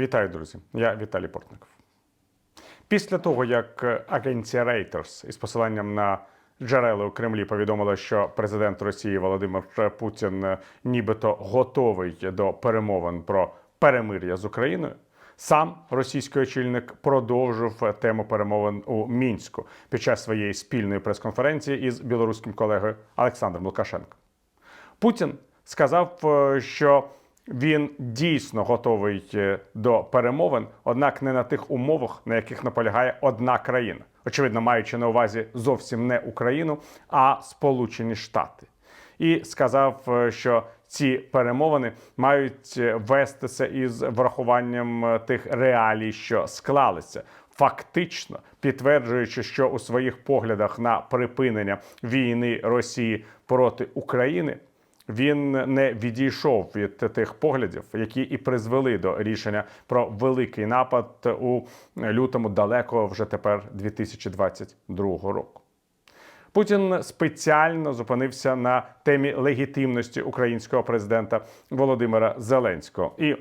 Вітаю, друзі! Я Віталій Портников. Після того, як агенція Reuters із посиланням на джерела у Кремлі повідомила, що президент Росії Володимир Путін нібито готовий до перемовин про перемир'я з Україною, сам російський очільник продовжив тему перемовин у мінську під час своєї спільної прес-конференції із білоруським колегою Олександром Лукашенком. Путін сказав, е, що він дійсно готовий е, до перемовин, однак не на тих умовах, на яких наполягає одна країна, очевидно, маючи на увазі зовсім не Україну, а Сполучені Штати. І сказав, е, що ці перемовини мають е, вестися із врахуванням тих реалій, що склалися. Фактично підтверджуючи, що у своїх поглядах на припинення війни Росії проти України він не відійшов від тих поглядів, які і призвели до рішення про великий напад у лютому далеко вже тепер 2022 року. Путін спеціально зупинився на темі легітимності українського президента Володимира Зеленського і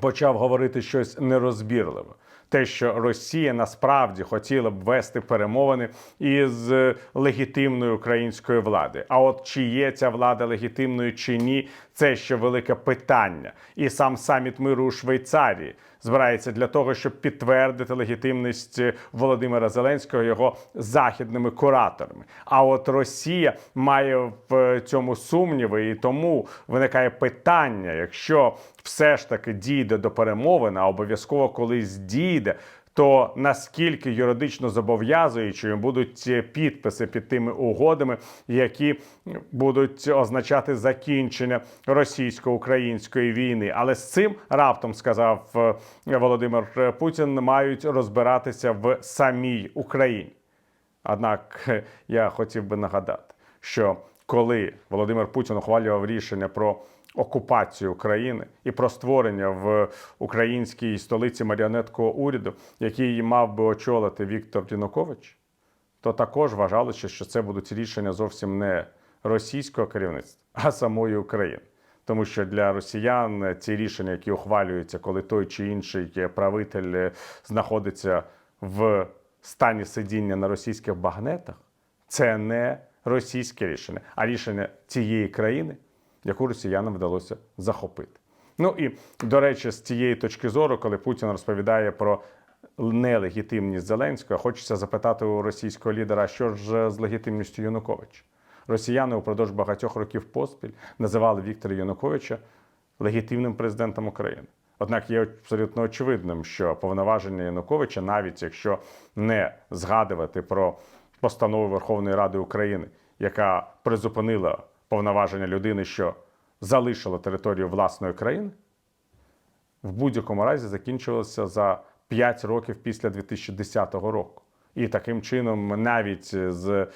почав говорити щось нерозбірливе. Те, що Росія насправді хотіла б вести перемовини із е, легітимною українською владою. А от чи є ця влада легітимною чи ні, це ще велике питання. І сам саміт миру у Швейцарії збирається для того, щоб підтвердити легітимність Володимира Зеленського його західними кураторами. А от Росія має в цьому сумніви, і тому виникає питання: якщо все ж таки дійде до перемовин, а обов'язково колись дійде. То наскільки юридично зобов'язуючими будуть підписи під тими угодами, які будуть означати закінчення російсько-української війни, але з цим раптом сказав е, Володимир Путін, мають розбиратися в самій Україні. Однак е, я хотів би нагадати, що коли Володимир Путін ухвалював рішення про окупацію України і про створення в українській столиці маріонеткового уряду, який мав би очолити Віктор Янукович, то також вважалося, що це будуть рішення зовсім не російського керівництва, а самої України. Тому що для росіян ці рішення, які ухвалюються, коли той чи інший правитель знаходиться в стані сидіння на російських багнетах, це не російське рішення, а рішення цієї країни, яку росіянам вдалося захопити. Ну і до речі, з цієї точки зору, коли Путін розповідає про нелегітимність Зеленського, хочеться запитати у російського лідера, що ж з легітимністю Януковича? Росіяни упродовж багатьох років поспіль називали Віктора Януковича легітимним президентом України. Однак є абсолютно очевидним, що повноваження Януковича, навіть якщо не згадувати про постанову Верховної Ради України, яка призупинила повноваження людини, що залишила територію власної країни, в будь-якому разі закінчувалося за 5 років після 2010 року. І таким чином, навіть з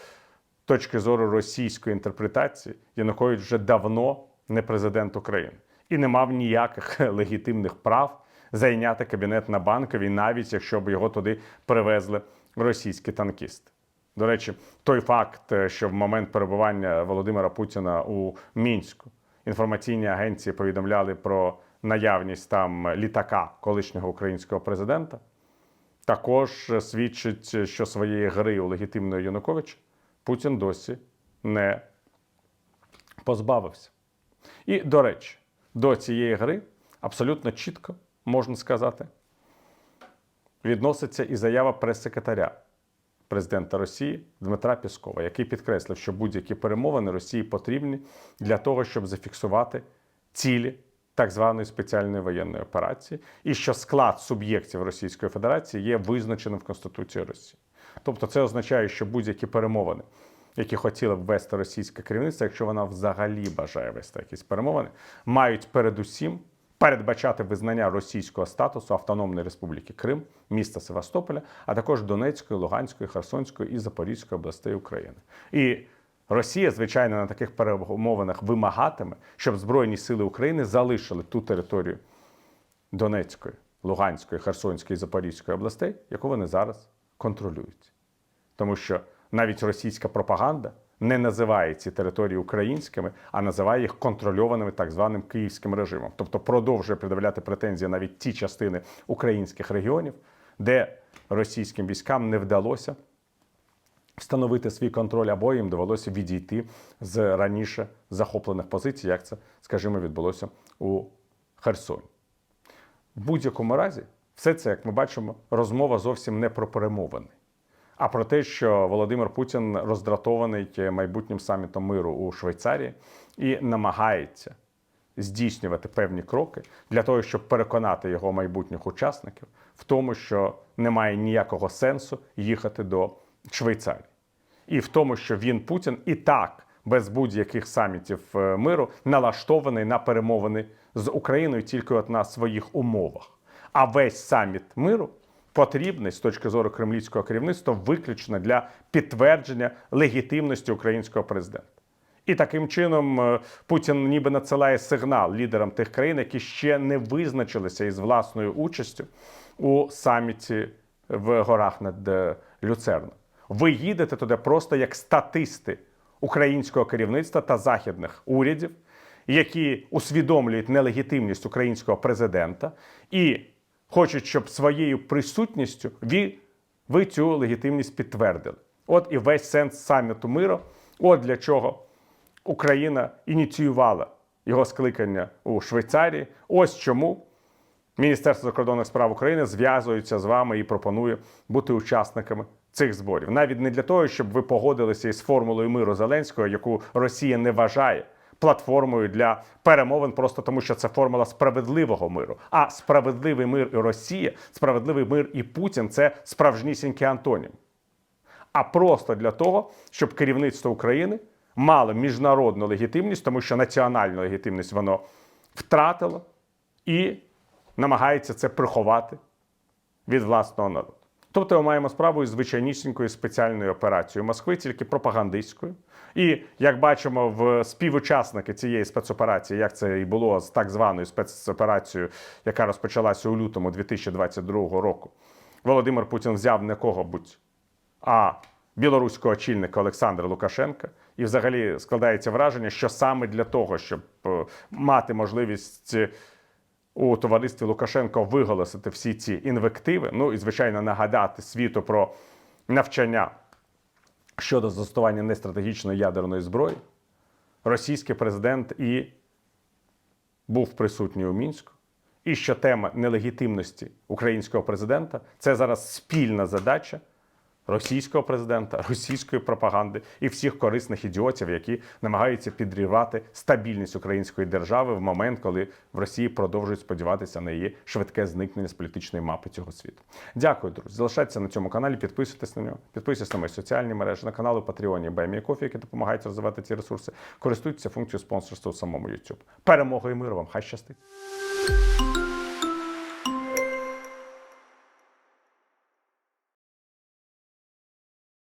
точки зору російської інтерпретації, Янукович вже давно не президент України і не мав ніяких легітимних прав зайняти кабінет на банковій, навіть якщо б його туди привезли російські танкісти. До речі, той факт, що в момент перебування Володимира Путіна у мінську інформаційні агенції повідомляли про наявність там літака колишнього українського президента, також свідчить, що своєї гри у легітимної Януковича Путін досі не позбавився. І, до речі, до цієї гри абсолютно чітко можна сказати, відноситься і заява прес-секретаря президента Росії Дмитра Піскова, який підкреслив, що будь-які перемовини Росії потрібні для того, щоб зафіксувати цілі так званої спеціальної воєнної операції, і що склад суб'єктів Російської Федерації є визначеним в Конституції Росії. Тобто, це означає, що будь-які перемовини. Які хотіли б вести російське керівництво, якщо вона взагалі бажає вести якісь перемовини, мають передусім передбачати визнання російського статусу Автономної Республіки Крим, міста Севастополя, а також Донецької, Луганської, Херсонської і Запорізької областей України. І Росія, звичайно, на таких перемовинах вимагатиме, щоб Збройні сили України залишили ту територію Донецької, Луганської, Херсонської і Запорізької областей, яку вони зараз контролюють. Тому що навіть російська пропаганда не називає ці території українськими, а називає їх контрольованими так званим київським режимом. Тобто продовжує пред'являти претензії навіть ті частини українських регіонів, де російським військам не вдалося встановити свій контроль, або їм довелося відійти з раніше захоплених позицій, як це, скажімо, відбулося у Херсоні. В будь-якому разі, все це, як ми бачимо, розмова зовсім не про перемовини, а про те, що Володимир Путін роздратований майбутнім самітом миру у Швейцарії і намагається здійснювати певні кроки для того, щоб переконати його майбутніх учасників в тому, що немає ніякого сенсу їхати до Швейцарії, і в тому, що він Путін і так без будь-яких самітів е, миру налаштований на перемовини з Україною тільки от на своїх умовах. А весь саміт миру потрібний з точки зору кремлівського керівництва виключно для підтвердження легітимності українського президента. І таким чином е, Путін ніби надсилає сигнал лідерам тих країн, які ще не визначилися із власною участю у саміті в горах над е, Люцерном. Ви їдете туди просто як статисти українського керівництва та західних урядів, які усвідомлюють нелегітимність українського президента і хочуть, щоб своєю присутністю ви, ви цю легітимність підтвердили. От і весь сенс саміту миру. От для чого Україна ініціювала його скликання у Швейцарії. Ось чому Міністерство закордонних справ України зв'язується з вами і пропонує бути учасниками цих зборів. Навіть не для того, щоб ви погодилися із формулою миру Зеленського, яку Росія не вважає платформою для перемовин, просто тому що це формула справедливого миру. А справедливий мир і Росія, справедливий мир і Путін це справжнісінький антонім. А просто для того, щоб керівництво України мало міжнародну легітимність, тому що національну легітимність воно втратило і намагається це приховати від власного народу. Тобто ми маємо справу із звичайнісінькою спеціальною операцією Москви, тільки пропагандистською. І як бачимо, в співучасники цієї спецоперації, як це і було з так званою спецоперацією, яка розпочалася у лютому 2022 року, Володимир Путін взяв не кого-будь, а білоруського очільника Олександра Лукашенка. І взагалі складається враження, що саме для того, щоб е, мати можливість у товаристві Лукашенко виголосити всі ці інвективи, ну і звичайно нагадати світу про навчання щодо застосування нестратегічної ядерної зброї, російський президент і був присутній у мінську. І що тема нелегітимності українського президента це зараз спільна задача російського президента, російської пропаганди і всіх корисних ідіотів, які намагаються підривати стабільність української держави в момент, коли в Росії продовжують сподіватися на її швидке зникнення з політичної мапи цього світу. Дякую, друзі. Залишайтеся на цьому каналі, підписуйтесь на нього, підписуйтесь на мої соціальні мережі, на канали Patreon, Баймі Кофі, які допомагають розвивати ці ресурси. Користуйтеся функцією спонсорства у самому YouTube. Перемоги і миру вам! Хай щастить!